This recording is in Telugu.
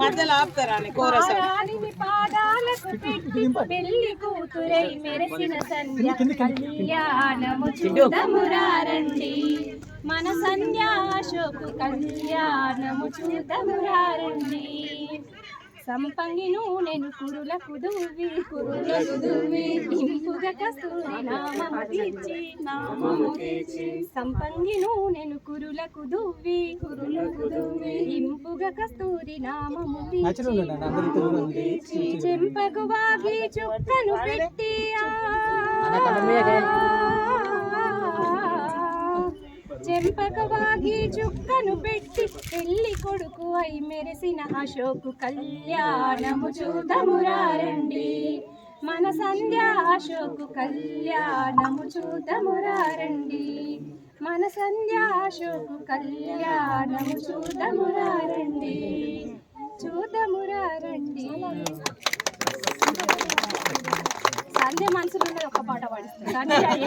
మధ్యలో ఆపుతారా కోరస? పెళ్ళి కూతురై మెరసిన సంధ్య కళ్యాణము చూడమురారండి మన సంధ్యాశోకు కళ్యాణము చూడమురారండి సంపంగి నూనెను కురులకు దువ్వి కురులకు దువ్వి సంపంగి నూనెను కురులకు దువ్వి ఇంపుగా కస్తూరి నామము చెంపకు వాగి చుక్కను పెట్టి ఆ. చెంపక వాగి చుక్కను పెట్టి పెళ్ళి కొడుకు అయి మెరిసిన అశోకు కళ్యాణము చూదమురారండి మన సంధ్య అశోకు కళ్యాణము చూతమురారండి మన సంధ్య అశోకు కళ్యాణము చూతమురారండి చూతమురారండి సంధ్య మనసులో ఒక పాట పాడిస్తుంది.